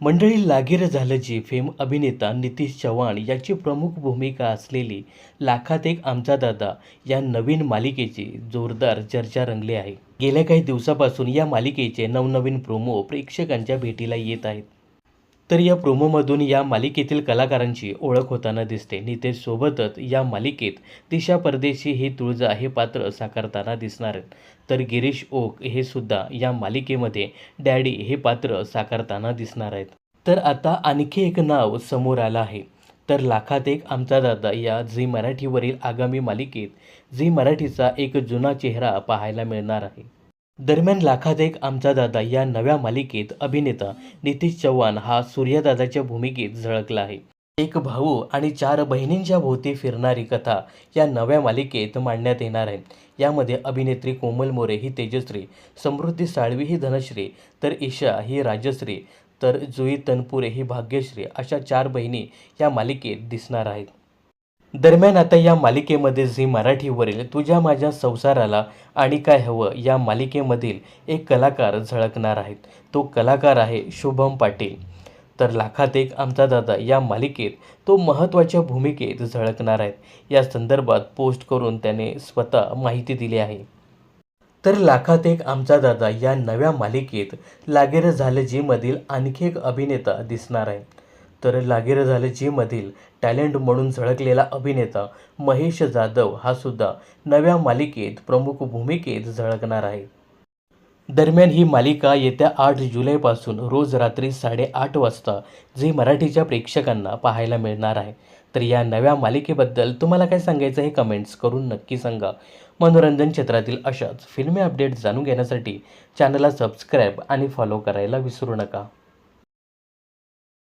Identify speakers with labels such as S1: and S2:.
S1: मंडळी लागीर झालं जी फेम अभिनेता नितीश चव्हाण याची प्रमुख भूमिका असलेली लाखात एक आमचा दादा या नवीन मालिकेची जोरदार चर्चा रंगली आहे. गेल्या काही दिवसापासून या मालिकेचे नवनवीन प्रोमो प्रेक्षकांच्या भेटीला येत आहेत. तर या प्रोमोमधून या मालिकेतील कलाकारांची ओळख होताना दिसते. नितेशसोबतच या मालिकेत दिशा परदेशी ही तुळजा हे पात्र साकारताना दिसणार आहेत. तर गिरीश ओक हे सुद्धा या मालिकेमध्ये डॅडी हे पात्र साकारताना दिसणार आहेत. तर आता आणखी एक नाव समोर आलं आहे. तर लाखात एक आमचा दादा या झी मराठीवरील आगामी मालिकेत झी मराठीचा एक जुना चेहरा पाहायला मिळणार आहे. दरम्यान लाखात एक आमचा दादा या नव्या मालिकेत अभिनेता नितीश चव्हाण हा सूर्यदादाच्या भूमिकेत झळकला आहे. एक भाऊ आणि चार बहिणींच्या भोवती फिरणारी कथा या नव्या मालिकेत मांडण्यात येणार आहे. यामध्ये अभिनेत्री कोमल मोरे ही तेजश्री समृद्धी साळवी ही धनश्री तर ईशा ही राजश्री तर जुई तनपुरे ही भाग्यश्री अशा चार बहिणी या मालिकेत दिसणार आहेत. दरम्यान आता या मालिकेमध्ये झी मराठीवरील तुझ्या माझ्या संसाराला आणि काय हवं या मालिकेमधील एक कलाकार झळकणार आहेत. तो कलाकार आहे शुभम पाटील. तर लाखात एक आमचा दादा या मालिकेत तो महत्त्वाच्या भूमिकेत झळकणार आहेत. या संदर्भात पोस्ट करून त्याने स्वतः माहिती दिली आहे. तर लाखात एक आमचा दादा या नव्या मालिकेत लागेर झालं जीमधील आणखी एक अभिनेता दिसणार आहे. तर लागिरं झालं जीमधील टॅलेंट म्हणून झळकलेला अभिनेता महेश जाधव हा सुद्धा नव्या मालिकेत प्रमुख भूमिकेत झळकणार आहे. दरम्यान ही मालिका येत्या आठ जुलैपासून रोज रात्री साडेआठ वाजता झी मराठीच्या प्रेक्षकांना पाहायला मिळणार आहे. तर या नव्या मालिकेबद्दल तुम्हाला काय सांगायचं हे कमेंट्स करून नक्की सांगा. मनोरंजन क्षेत्रातील अशाच फिल्मी अपडेट जाणून घेण्यासाठी चॅनलला सबस्क्राईब आणि फॉलो करायला विसरू नका.